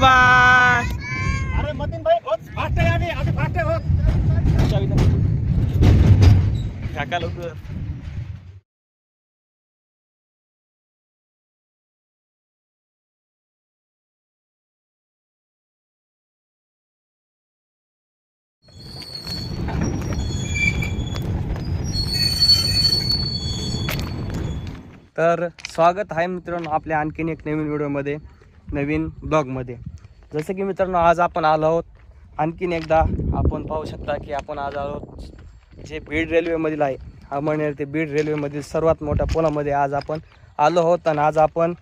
Bye अरे मतीन भाई बहुत फास्ट है अभी अभी फास्ट है बहुत. काका लवकर. तर स्वागत आहे मित्रांनो आपल्या आणखीन एक नवीन व्हिडिओमध्ये नवीन ब्लॉगमध्ये जसं की मित्रांनो आज आपण आलो आहोत. आणखीन एकदा आपण पाहू शकता की आपण आज आलो आहोत जे बीड रेल्वेमधील आहे अमळनेर ते बीड रेल्वेमधील सर्वात मोठ्या पुलामध्ये आज आपण आलो आहोत. आणि आज आपण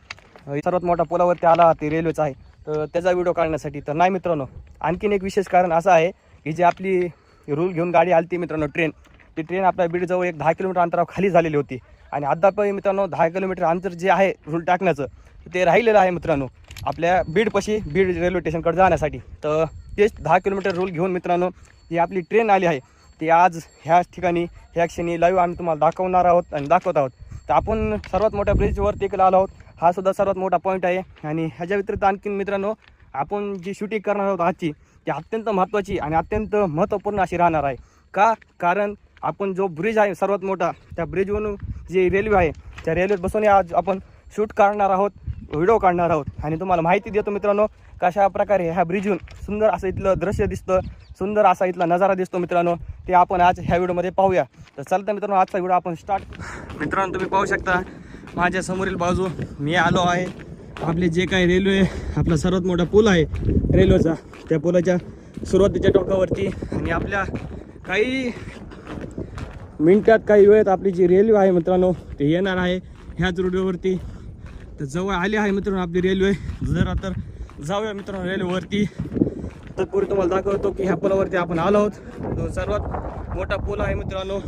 सर्वात मोठ्या पुलावरती आला आहात ते रेल्वेचा आहे. तर त्याचा व्हिडिओ काढण्यासाठी तर नाही मित्रांनो आणखीन एक विशेष कारण असं आहे की जी आपली रूल घेऊन गाडी आली ती मित्रांनो ट्रेन ती ट्रेन आपल्या बीडजवळ एक दहा किलोमीटर अंतरावर खाली झालेली होती. आणि अद्यापही मित्रांनो दहा किलोमीटर अंतर जे आहे रूल टाकण्याचं ते राहिलेलं आहे मित्रांनो. आपल्या बीडपाशी बीड रेल्वे स्टेशनकडे जाण्यासाठी. तर तेच दहा किलोमीटर रूल घेऊन मित्रांनो ही आपली ट्रेन आली आहे. ती आज ह्या ठिकाणी ह्या क्षणी लाईव्ह आम्ही तुम्हाला दाखवणार आहोत आणि दाखवत आहोत. तर आपण सर्वात मोठ्या ब्रिजवर तिकडे आलो आहोत. हा सुद्धा सर्वात मोठा पॉईंट आहे. आणि ह्याच्या व्यतिरिक्त आणखीन मित्रांनो आपण जी शूटिंग करणार आहोत आजची ती अत्यंत महत्त्वाची आणि अत्यंत महत्त्वपूर्ण अशी राहणार आहे. का? कारण आपण जो ब्रिज आहे सर्वात मोठा त्या ब्रिजवरून जी रेल्वे आहे त्या रेल्वेत बसून आज आपण शूट करणार आहोत. व्हिडिओ काढणार आहोत आणि तुम्हाला माहिती देतो मित्रांनो कशा प्रकारे ह्या ब्रिजहून सुंदर असं इथलं दृश्य दिसतं सुंदर असा इथला नजारा दिसतो मित्रांनो ते आपण आज ह्या व्हिडिओमध्ये पाहूया. तर चालतं मित्रांनो आजचा व्हिडिओ आपण स्टार्ट मित्रांनो तुम्ही पाहू शकता माझ्या समोरील बाजू मी आलो आहे. आपले जे काही रेल्वे आपला सर्वात मोठा पूल आहे रेल्वेचा त्या पुलाच्या सुरुवातीच्या टोकावरती. आणि आपल्या काही मिनटात काही वेळेत आपली जी रेल्वे आहे मित्रांनो ते येणार आहे. ह्याच रोडवरती तर जवळ आली आहे मित्रांनो आपली रेल्वे जरा तर जाऊया मित्रांनो रेल्वेवरती तत्पूर्वी तुम्हाला दाखवतो की ह्या पुलावरती आपण आलो आहोत. तो सर्वात मोठा पूल आहे मित्रांनो.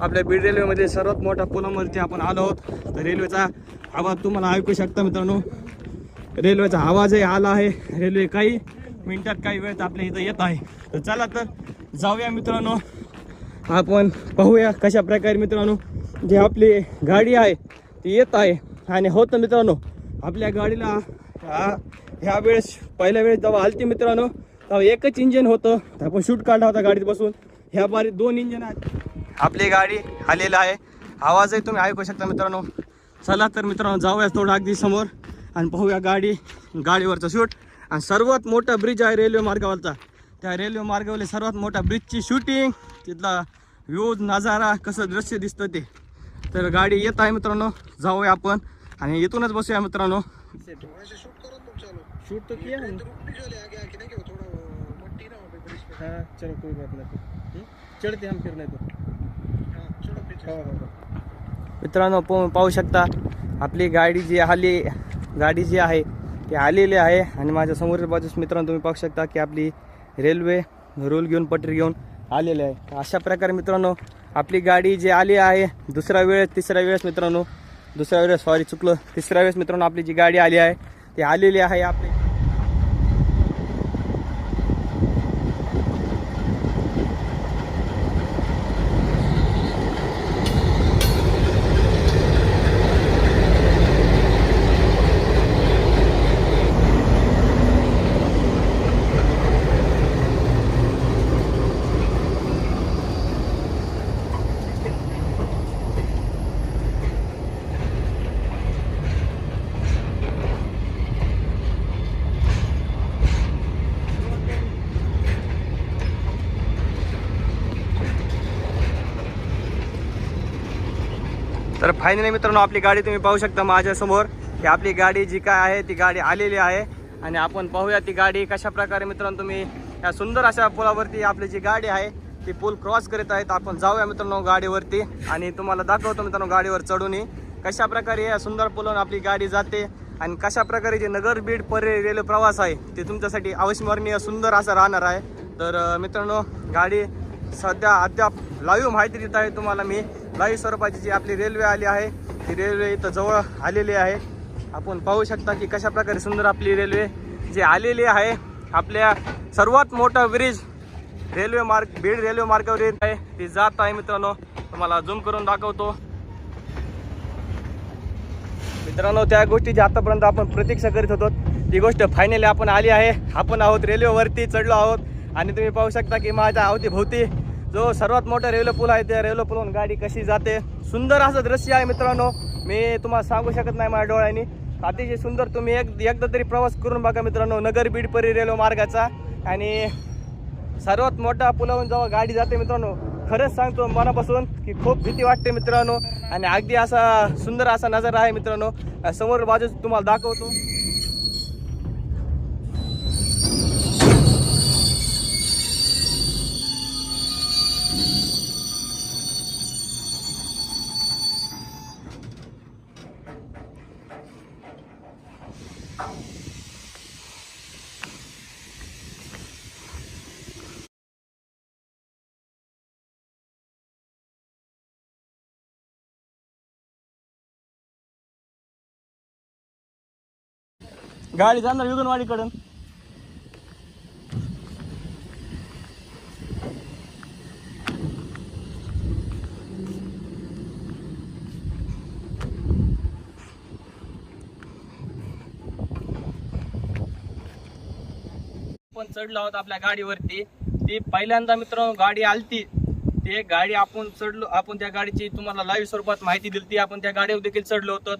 आपल्या बीड रेल्वेमध्ये सर्वात मोठा पुलावरती आपण आलो आहोत. तर रेल्वेचा आवाज तुम्हाला ऐकू शकता मित्रांनो. रेल्वेचा आवाजही आला आहे. रेल्वे काही मिनटात काही वेळेत आपल्या इथं येत आहे. तर चला तर जाऊया मित्रांनो. आपण पाहूया कशा प्रकारे मित्रांनो जी आपली गाडी आहे ती येत आहे. आणि होतं मित्रांनो आपल्या गाडीला ह्या वेळेस पहिल्या वेळेस जेव्हा आलती मित्रांनो तेव्हा एकच इंजन होतं. तर आपण शूट काढला होता गाडीत बसून ह्या बारी दोन इंजन आहेत. आपली गाडी आलेला आहे. आवाजही तुम्ही ऐकू शकता मित्रांनो. चला तर मित्रांनो जाऊया थोडं अगदी समोर आणि पाहूया गाडी गाडीवरचं शूट आणि सर्वात मोठा ब्रिज आहे रेल्वे मार्गावरचा. त्या रेल्वे मार्गावरील सर्वात मोठ्या ब्रिजची शूटिंग तिथला व्ह्यूज नजारा कसं दृश्य दिसतं ते. तर गाडी येत आहे मित्रांनो. जाऊया आपण. आणि इथूनच बसूया मित्रांनो. शूट तो किया हमने हाँ चलो कोई बात नहीं। चढ़ते हम फिर नहीं तो। मित्रांनो पाहू पाहू शकता आपली गाडी जी आली गाडी जी आहे ती आलेली आहे. आणि माझ्या समोरील बाजूस मित्रांनो तुम्ही पाहू शकता की आपली रेल्वे रूल घेऊन पटरी घेऊन आलेली आहे. अशा प्रकारे मित्रांनो आपली गाडी जी आली आहे दुसऱ्या वेळेस तिसऱ्या वेळेस मित्रांनो दुसऱ्या वेळेस सॉरी चुकलं. तिसऱ्या वेळेस मित्रांनो आपली जी गाडी आली आहे ती आलेली आहे आपली. तर फायनली मित्रांनो आपली गाडी तुम्ही पाहू शकता माझ्यासमोर. की आपली गाडी जी काय आहे ती गाडी आलेली आहे. आणि आपण पाहूया ती गाडी कशा प्रकारे मित्रांनो तुम्ही या सुंदर अशा पुलावरती आपली जी गाडी आहे ती पूल क्रॉस करीत आहेत. आपण जाऊया मित्रांनो गाडीवरती आणि तुम्हाला दाखवतो मित्रांनो गाडीवर चढूनही कशा प्रकारे या सुंदर पुलावरून आपली गाडी जाते आणि कशा प्रकारे जे नगर बीड परे रेल्वे प्रवास आहे ते तुमच्यासाठी अविस्मरणीय सुंदर असा राहणार आहे. तर मित्रांनो गाडी सध्या अद्याप लाईव्ह माहिती देत आहे तुम्हाला मी. लाईव्ह स्वरूपाची जी आपली रेल्वे आली आहे ती रेल्वे इथं जवळ आलेली आहे. आपण पाहू शकता की कशा प्रकारे सुंदर आपली रेल्वे जी आलेली आहे आपल्या सर्वात मोठा ब्रिज रेल्वे मार्ग बीड रेल्वे मार्गावर येत आहे. ती जात आहे मित्रांनो तुम्हाला झूम करून दाखवतो. मित्रांनो त्या गोष्टी ज्या आतापर्यंत आपण प्रतीक्षा करीत होतो ती गोष्ट फायनली आपण आली आहे. आपण आहोत रेल्वेवरती चढलो आहोत. आणि तुम्ही पाहू शकता की माझ्या अवतीभोवती जो सर्वात मोठा रेल्वे पूल आहे त्या रेल्वे पूलवरून गाडी कशी जाते? सुंदर असं दृश्य आहे मित्रांनो. मी तुम्हाला सांगू शकत नाही माझ्या डोळ्यांनी. अतिशय सुंदर तुम्ही एक एकदा तरी प्रवास करून बघा मित्रांनो नगर बीड परी रेल्वे मार्गाचा. आणि सर्वात मोठा पुलावरून जेव्हा गाडी जाते मित्रांनो खरंच सांगतो मनापासून की खूप भीती वाटते मित्रांनो. आणि अगदी असा सुंदर असा नजारा आहे मित्रांनो. समोर बाजू तुम्हाला दाखवतो. गाडी जाणार युगनवाडीकडून आपण चढलो आहोत आपल्या गाडीवरती. ती पहिल्यांदा मित्रांनो गाडी आलती. ते गाडी आपण चढलो आपण त्या गाडीची तुम्हाला लाईव्ह स्वरूपात माहिती दिली. ती आपण त्या गाडीवर देखील चढलो होतो.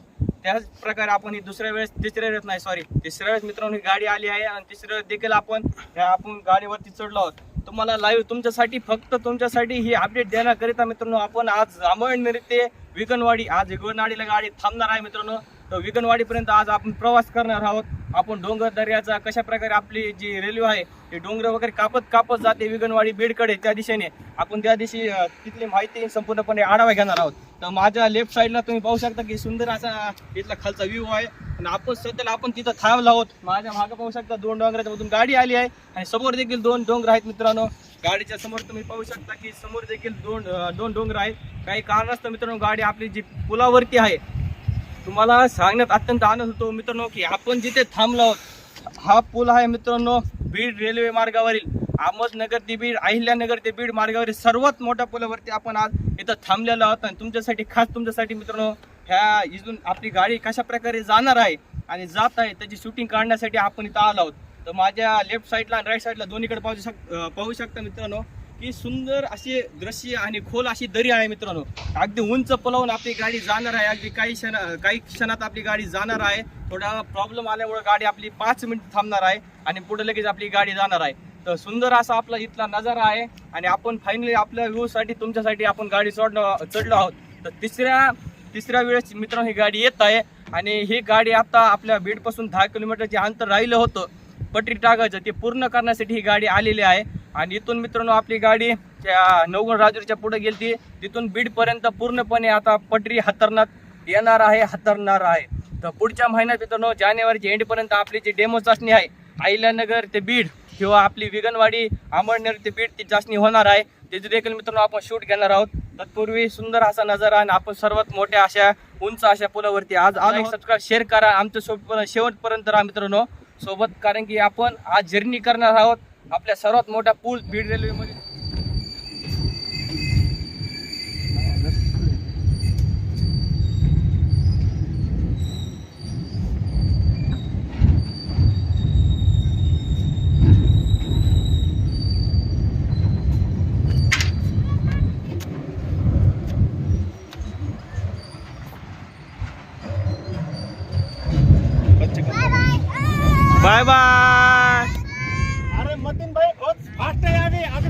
त्याच प्रकारे आपण ही दुसऱ्या वेळेस तिसऱ्या वेळेस नाही सॉरी तिसऱ्या वेळेस मित्रांनो ही गाडी आली आहे आणि तिसऱ्या वेळेस देखील आपण ह्या आपण गाडीवरती चढलो आहोत. तुम्हाला लाईव्ह तुमच्यासाठी फक्त तुमच्यासाठी ही अपडेट देण्याकरिता मित्रांनो आपण आज रामायण ते विकनवाडी आज विकनवाडीला गाडी थांबणार आहे मित्रांनो. तर विकनवाडीपर्यंत आज आपण प्रवास करणार आहोत. आपण डोंगर दर्याचा कशा प्रकारे आपली जी रेल्वे आहे ती डोंगर वगैरे कापत कापत जाते विगनवाडी बीडकडे त्या दिशेने. आपण त्या दिवशी तिथली माहिती संपूर्णपणे आढावा घेणार आहोत. तर माझ्या लेफ्ट साईडला तुम्ही पाहू शकता की सुंदर असा इथला खालचा व्ह्यू आहे. आणि आपण सध्याला आपण तिथं थांबलो आहोत. माझ्या मागं पाहू शकता दोन डोंगराच्या मधून गाडी आली आहे. आणि समोर देखील दोन डोंगर आहेत मित्रांनो. गाडीच्या समोर तुम्ही पाहू शकता की समोर देखील दोन दोन डोंगर आहेत. काही कारणास्तव मित्रांनो गाडी आपली जी पुलावरती आहे तुम्हाला सांगण्यात अत्यंत आनंद होतो मित्रांनो की आपण जिथे थांबलो आहोत हा पूल आहे मित्रांनो बीड रेल्वे मार्गावरील. अहमदनगर ते बीड अहिल्यानगर ते बीड मार्गावरील सर्वात मोठ्या पुलावरती आपण आज इथं थांबलेलो आहोत आणि तुमच्यासाठी खास तुमच्यासाठी मित्रांनो ह्या इथून आपली गाडी कशा प्रकारे जाणार आहे आणि जात आहे त्याची शूटिंग काढण्यासाठी आपण इथं आलो आहोत. तर माझ्या लेफ्ट साईडला आणि राईट साईडला दोन्हीकडे पाहू शक पाहू शकता मित्रांनो. की सुंदर असे दृश्य आणि खोल अशी दरी आहे मित्रांनो. अगदी उंच पलवून आपली गाडी जाणार आहे. अगदी काही क्षण काही क्षणात आपली गाडी जाणार आहे. थोडा प्रॉब्लेम आल्यामुळे गाडी आपली पाच मिनिट थांबणार आहे आणि पुढे लगेच आपली गाडी जाणार आहे. तर सुंदर असा आपला इथला नजारा आहे आणि आपण फायनली आपल्या व्ह्यूसाठी तुमच्यासाठी आपण गाडी चढणं चढलो आहोत. तर तिसऱ्या तिसऱ्या वेळेस मित्रांनो ही गाडी येत आहे आणि ही गाडी आता आपल्या बीडपासून दहा किलोमीटरचे अंतर राहिलं होतं. पटरी टाकायचं ते पूर्ण करण्यासाठी ही गाडी आलेली आहे. आणि इथून मित्रांनो आपली गाडी त्या नवगण राजूरच्या पुढे गेलती. तिथून बीडपर्यंत पूर्णपणे आता पटरी हातरण्यात येणार आहे हातरणार आहे. तर पुढच्या महिन्यात मित्रांनो जानेवारीच्या एंडपर्यंत आपली जी डेमो चाचणी आहे अहिल्यानगर ते बीड किंवा आपली विगनवाडी अमळनेर ते बीड ती चाचणी होणार आहे. त्याची देखील मित्रांनो आपण शूट घेणार आहोत. तत्पूर्वी सुंदर असा नजारा आणि आपण सर्वात मोठ्या अशा उंच अशा पुलावरती आज आलो सबस्क्राईब शेअर करा. आमच्यासोबत शेवटपर्यंत राहा मित्रांनो. सोबत कारण की आपण आज जर्नी करणार आहोत. आपल्या सर्वात मोठ्या पूल बीड रेल्वेमध्ये बाय बाय अरे मतीन भाई बहुत फास्ट है अभी अभी फास्ट है बहुत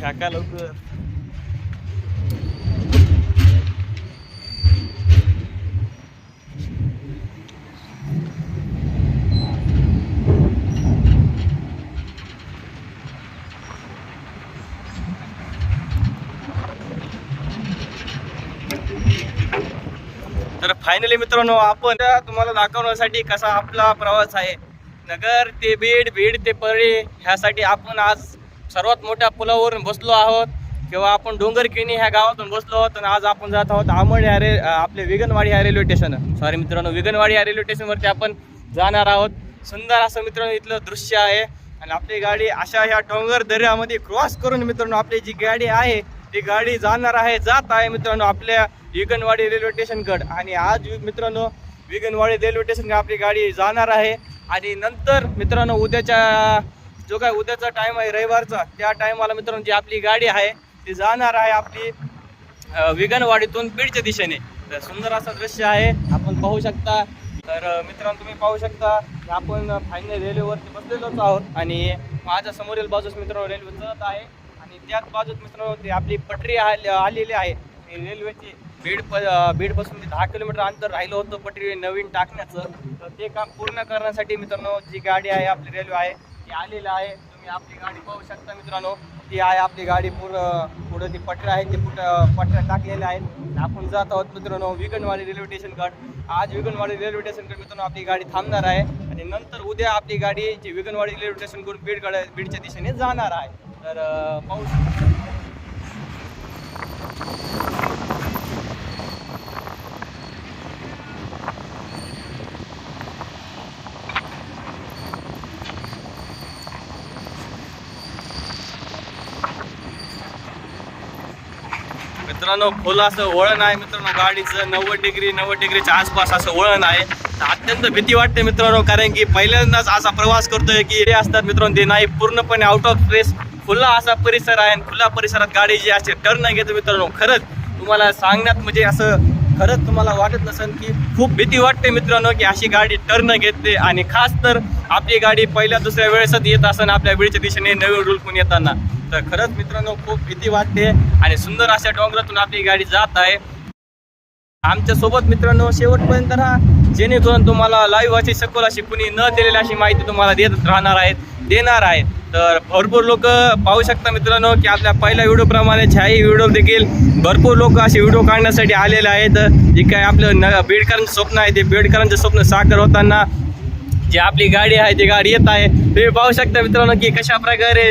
काका हो. लवकर. तर फायनली मित्रांनो आपण तुम्हाला दाखवण्यासाठी कसा आपला प्रवास आहे. नगर ते बीड बीड ते परळी ह्यासाठी आपण आज सर्वात मोठ्या पुलावरून बसलो आहोत. किंवा आपण डोंगरकिणी ह्या गावातून बसलो आहोत आणि आज आपण जात आहोत आमळ ह्या रे आपले विगनवाडी ह्या रेल्वे स्टेशन सॉरी मित्रांनो विगनवाडी ह्या रेल्वे स्टेशनवरती आपण जाणार आहोत. सुंदर असं मित्रांनो इथलं दृश्य आहे. आणि आपली गाडी अशा ह्या डोंगर दर्यामध्ये क्रॉस करून मित्रांनो आपली जी गाडी आहे ती गाडी जाणार आहे जात आहे मित्रांनो आपल्या विगनवाडी रेल्वे स्टेशनकड. आणि आज मित्रांनो विगनवाडी रेल्वे स्टेशन आपली गाडी जाणार आहे. आणि नंतर मित्रांनो उद्याच्या जो काय उद्याचा टाईम आहे रविवारचा त्या टायमाला मित्रांनो जी आपली गाडी आहे ती जाणार आहे आपली विघनवाडीतून विगनवाडीतून बीडच्या दिशेने. तर सुंदर असं दृश्य आहे. आपण पाहू शकता. तर मित्रांनो तुम्ही पाहू शकता की आपण फायनल रेल्वेवरती बसलेलोच आहोत. आणि माझ्या समोरील बाजूस मित्रांनो रेल्वे चढत आहे. आणि त्याच बाजूस मित्रांनो ती आपली पटरी आलेली आहे. ती रेल्वेची बीड प बीडपासून ते दहा किलोमीटर अंतर राहिलं होतं पटरी नवीन टाकण्याचं. तर ते काम पूर्ण करण्यासाठी मित्रांनो जी गाडी आहे आपली रेल्वे आहे ती आलेली आहे. तुम्ही आपली गाडी पाहू शकता मित्रांनो. ती आहे आपली गाडी पूर्ण पुढं ती पटऱ्या आहेत ते कुठं पटऱ्या टाकलेल्या आहेत आपण जात आहोत मित्रांनो विघनवाडी रेल्वे स्टेशनकड आज विघनवाडी रेल्वे स्टेशनकड मित्रांनो आपली गाडी थांबणार आहे. आणि नंतर उद्या आपली गाडी जी विगनवाडी रेल्वे स्टेशनकडून बीडकडे बीडच्या दिशेने जाणार आहे. तर पाहू शकता. मित्रांनो फुल असं वळण आहे मित्रांनो गाडीचं नव्वद डिग्री नव्वद डिग्रीच्या आसपास असं वळण आहे. अत्यंत भीती वाटते मित्रांनो कारण की पहिल्यांदाच असा प्रवास करतोय की हे असतात मित्रांनो ते नाही पूर्णपणे आउट ऑफ प्लेस खुला असा परिसर आहे आणि खुल्या परिसरात गाडी जी असे टर्न घेतो मित्रांनो. खरंच तुम्हाला सांगण्यात म्हणजे असं खरंच तुम्हाला वाटत नसेल की खूप भीती वाटते मित्रांनो की अशी गाडी टर्न घेते आणि खास तर आपली गाडी पहिल्या दुसऱ्या वेळेसच येत असताना आपल्या वेळच्या दिशेने नवीन रुलकून येताना. तर खरंच मित्रांनो खूप भीती वाटते आणि सुंदर अशा डोंगरातून आपली गाडी जात आहे. आमच्यासोबत मित्रांनो शेवटपर्यंत राहा. जेणेकरून तुम्हाला लाईव्ह अशी सखोल अशी कुणी न दिलेली अशी माहिती तुम्हाला देत राहणार आहेत देणार आहेत. तर भरपूर लोक पाहू शकता मित्रांनो की आपल्या पहिल्या व्हिडिओप्रमाणे छाई व्हिडिओ देखील भरपूर लोक असे व्हिडिओ काढण्यासाठी आलेले आहेत. जे काय आपलं न बेडकरांचं स्वप्न आहे ते बेडकरांचं स्वप्न साकार होताना जी आपली गाडी आहे ती गाडी येत आहे. तुम्ही पाहू शकता मित्रांनो की कशा प्रकारे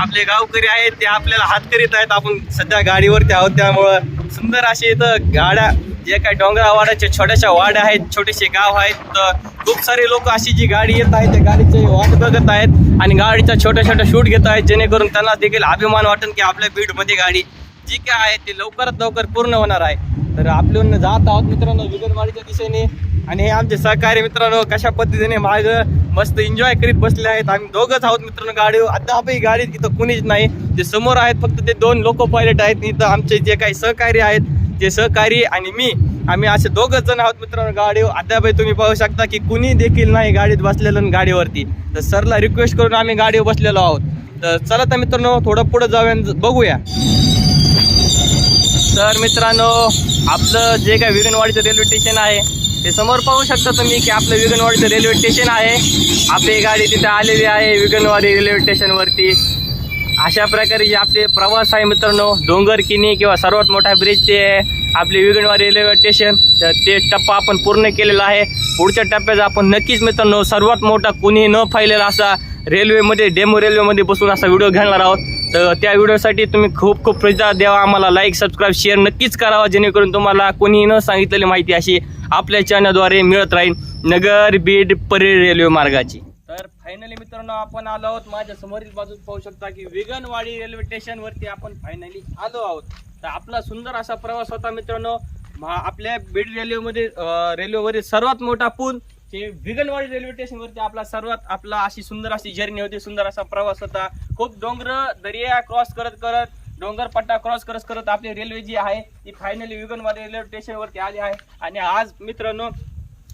आपले गावकरी आहेत ते आपल्याला हात करीत आहेत. आपण सध्या गाडीवरती आहोत त्यामुळं सुंदर असे इथं गाड्या जे काही डोंगरा छोट्याशा वाड्या आहेत छोटेसे गाव आहेत. तर खूप सारे लोक अशी जी गाडी येत आहे त्या गाडीचे वाट बघत आहेत. आणि गाडीचा छोट्या छोट्या शूट घेत आहेत जेणेकरून त्यांना देखील अभिमान वाटेल की आपल्या बीडमध्ये गाडी जी काय आहे ती लवकरात लवकर पूर्ण होणार आहे. तर आपण जात आहोत मित्रांनो विगनवाडीच्या दिशेने. आणि हे आमचे सहकारी मित्रांनो कशा पद्धतीने माझं मस्त एन्जॉय करीत बसले आहेत. आम्ही दोघंच आहोत मित्रांनो गाडी अद्यापही गाडीत इथं कुणीच नाही. ते समोर आहेत फक्त ते दोन लोको पायलट आहेत. इथं आमचे जे काही सहकारी आहेत ते सहकारी आणि मी आम्ही असे दोघंच जण आहोत मित्रांनो गाडीवर. अद्यापही तुम्ही पाहू शकता की कुणी देखील नाही गाडीत बसलेलं गाडीवरती. तर सरला रिक्वेस्ट करून आम्ही गाडीवर बसलेलो आहोत. तर चला तर मित्रांनो थोडं पुढं जाऊया बघूया. तर मित्रांनो आपलं जे काय विगनवाडीचं रेल्वे स्टेशन आहे ते समोर पाहू शकता तुम्ही की आपलं विगनवाडीचं रेल्वे स्टेशन आहे. आपली गाडी तिथे आलेली आहे विगनवाडी रेल्वे स्टेशनवरती अशा प्रकारे जे आपले प्रवास आहे मित्रांनो डोंगर किनी किंवा सर्वात मोठा ब्रिज ते आपले विगणवाडी रेल्वे स्टेशन तर ते टप्पा आपण पूर्ण केलेला आहे. पुढच्या टप्प्यात आपण नक्कीच मित्रांनो सर्वात मोठा कुणीही न फायलेला असा रेल्वेमध्ये डेमो रेल्वेमध्ये बसून असा व्हिडिओ घेणार आहोत. तर त्या व्हिडिओसाठी तुम्ही खूप खूप प्रतिसाद द्यावा. आम्हाला लाईक सबस्क्राईब शेअर नक्कीच करावा. जेणेकरून तुम्हाला कोणीही न सांगितलेली माहिती अशी आपल्या चॅनलद्वारे मिळत राहील. नगर बीड परी रेल्वे मार्गाची. फायनली मित्रांनो आपण आलो आहोत. माझ्या समोरील बाजूस पाहू शकता की विगनवाडी रेल्वे स्टेशन वरती आपण फायनली आलो आहोत. तर आपला सुंदर असा प्रवास होता मित्रांनो. आपल्या बीड रेल्वेमध्ये रेल्वेवरील सर्वात मोठा पूल हे विगनवाडी रेल्वे स्टेशन वरती आपला सर्वात आपला अशी सुंदर अशी जर्नी होती सुंदर असा प्रवास होता. खूप डोंगर दर्या क्रॉस करत करत डोंगर पट्टा क्रॉस करत करत आपली रेल्वे जी आहे ती फायनली विगनवाडी रेल्वे स्टेशन वरती आली आहे. आणि आज मित्रांनो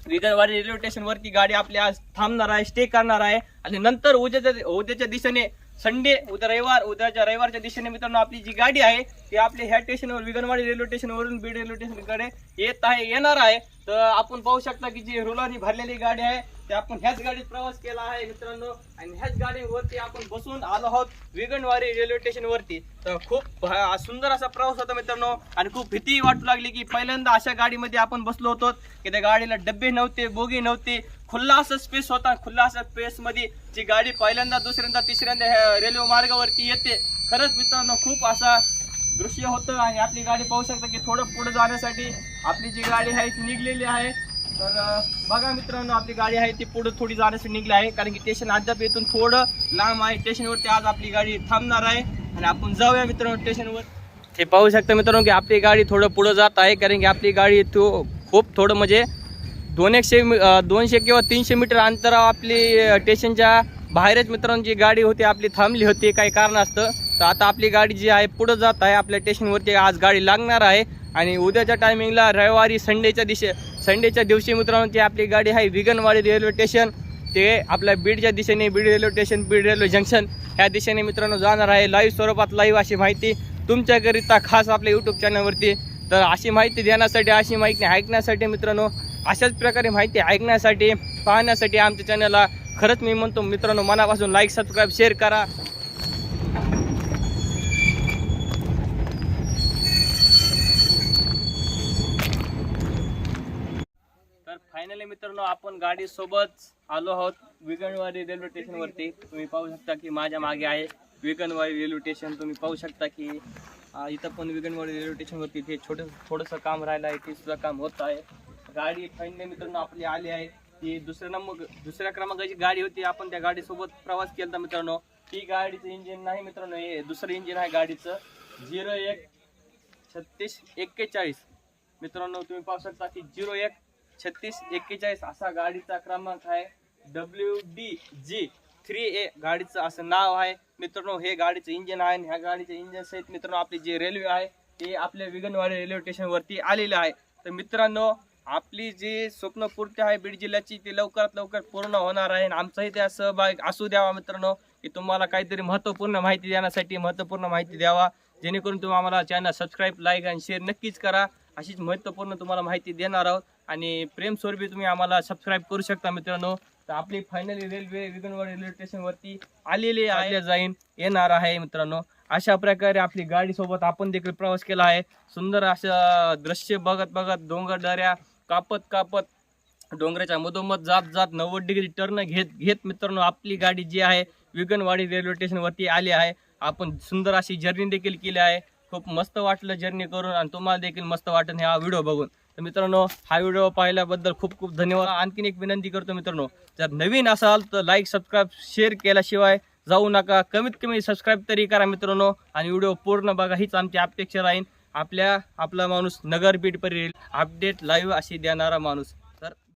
विगनवाडी रेल्वे स्टेशन वरती गाडी आपली आज थांबणार आहे स्टे करणार आहे. आणि नंतर उद्याच्या उद्याच्या दिशेने संडे उद्या रविवार उद्याच्या रविवारच्या दिशेने मित्रांनो आपली जी गाडी आहे ती आपली ह्या स्टेशनवर विगनवाडी रेल्वे स्टेशनवरून बीड रेल्वे स्टेशनकडे येत आहे येणार आहे. तर आपण पाहू शकता की जी रुलानी भरलेली गाडी आहे ते आपण ह्याच गाडीत प्रवास केला आहे मित्रांनो. आणि ह्याच गाडीवरती आपण बसून आलो आहोत विगनवाडी रेल्वे स्टेशन वरती. तर खूप सुंदर असा प्रवास होता मित्रांनो. आणि खूप भीती वाटू लागली की पहिल्यांदा अशा गाडीमध्ये आपण बसलो होतो की त्या गाडीला डब्बे नव्हते बोगी नव्हते. खुल्ला असा स्पेस होता. खुल्ला असा स्पेस मध्ये जी गाडी पहिल्यांदा दुसऱ्यांदा तिसऱ्यांदा रेल्वे मार्गावरती येते. खरंच मित्रांनो खूप असा दृश्य होतं आणि आपली गाडी पाहू शकता की थोडं पुढे जाण्यासाठी आपली जी गाडी आहे ती निघलेली आहे. तर बघा मित्रांनो आपली गाडी आहे ती पुढे थोडी जाण्यासाठी निघली आहे. कारण की स्टेशन अद्याप इथून थोडं लांब आहे. स्टेशनवरती आज आपली गाडी थांबणार आहे. आणि आपण जाऊया मित्रांनो स्टेशनवर ते पाहू शकता मित्रांनो की आपली गाडी थोडं पुढं जात आहे. कारण की आपली गाडी तो खूप थोडं म्हणजे दोन एकशे मी- दोनशे किंवा तीनशे मीटर अंतरावर आपली स्टेशनच्या बाहेरच मित्रांनो जी गाडी होती आपली थांबली होती काही कारण असतं. तर आता आपली गाडी जी आहे पुढं जात आहे. आपल्या स्टेशनवरती आज गाडी लागणार आहे. आणि उद्याच्या टायमिंगला रविवारी संडेच्या दिशे संडेच्या दिवशी मित्रांनो ती आपली गाडी आहे विगनवाडी रेल्वे स्टेशन ते आपल्या बीडच्या दिशेने Beed railway station Beed railway junction ह्या दिशेने मित्रांनो जाणार आहे. लाईव्ह स्वरूपात लाईव्ह अशी माहिती तुमच्याकरिता खास आपल्या यूट्यूब चॅनलवरती तर अशी माहिती देण्यासाठी अशी माहिती ऐकण्यासाठी मित्रांनो अशाच प्रकारे माहिती ऐकण्यासाठी पाहण्यासाठी आमच्या चॅनलला खरंच मी म्हणतो मित्रांनो मनापासून लाईक सबस्क्राईब शेअर करा. तर फायनली मित्रांनो आपण गाडी सोबत आलो आहोत विगणवाडी रेल्वे स्टेशनवरती तुम्ही पाहू शकता की माझ्या मागे आहे विगणवाडी रेल्वे स्टेशन तुम्ही पाहू शकता की इथं पण विगणवाडी रेल्वे स्टेशनवरती ते छोटं थोडंसं काम राहिलं आहे ते सुद्धा काम होत आहे. गाडी फायनली मित्रांनो आपली आली आहे. ती दुसऱ्या नंबर दुसऱ्या क्रमांकाची गाडी होती. आपण त्या गाडीसोबत प्रवास केला मित्रांनो. ही गाडीचं इंजिन नाही मित्रांनो हे दुसरं इंजिन आहे गाडीचं. झिरो एक छत्तीस एक्केचाळीस. मित्रांनो तुम्ही पाहू शकता की झिरो एक छत्तीस एक्केचाळीस असा गाडीचा क्रमांक आहे. W D G three A गाडीचं असं नाव आहे. मित्रांनो हे गाडीचं इंजिन आहे आणि ह्या गाडीच्या इंजिन सहित मित्रांनो आपली जी रेल्वे आहे ते आपल्या विगनवाडी रेल्वे स्टेशनवरती आलेलं आहे. तर मित्रांनो आपली जी स्वप्नपूर्ती आहे बीड जिल्ह्याची ती लवकरात लवकर पूर्ण होणार आहे. आणि आमचाही त्या सहभाग असू द्यावा मित्रांनो. की तुम्हाला काहीतरी महत्त्वपूर्ण माहिती देण्यासाठी महत्त्वपूर्ण माहिती द्यावा. जेणेकरून तुम्ही आम्हाला चॅनल सबस्क्राईब लाईक आणि शेअर नक्कीच करा. अशीच महत्त्वपूर्ण तुम्हाला माहिती देणार आहोत. आणि प्रेमस्वरूपी तुम्ही आम्हाला सबस्क्राईब करू शकता मित्रांनो. तर आपली फायनली रेल्वे विगनवाडी रेल्वे स्टेशनवरती आलेली आले जाईन येणार आहे मित्रांनो. अशा प्रकारे आपली गाडीसोबत आपण देखील प्रवास केला आहे. सुंदर असं दृश्य बघत बघत डोंगर दऱ्या कापत कापत डोंगराच्या मधोमध जात जात नव्वद डिग्री टर्न घेत घेत मित्रांनो आपली गाडी जी आहे विगनवाडी रेल्वे स्टेशनवरती आली आहे. आपण सुंदर अशी जर्नी देखील केली आहे. खूप मस्त वाटलं जर्नी करून आणि तुम्हाला देखील मस्त वाटत हा व्हिडिओ बघून. तर मित्रांनो हा व्हिडिओ पाहिल्याबद्दल खूप खूप धन्यवाद. आणखीन एक विनंती करतो मित्रांनो जर नवीन असाल तर लाईक सबस्क्राईब शेअर केल्याशिवाय जाऊ नका. कमीत कमी सबस्क्राईब तरी करा मित्रांनो आणि व्हिडिओ पूर्ण बघा. हीच आमची अपेक्षा राहील आपल्या आपला माणूस नगरपीठ बीट अपडेट लाईव्ह अशी देणारा माणूस.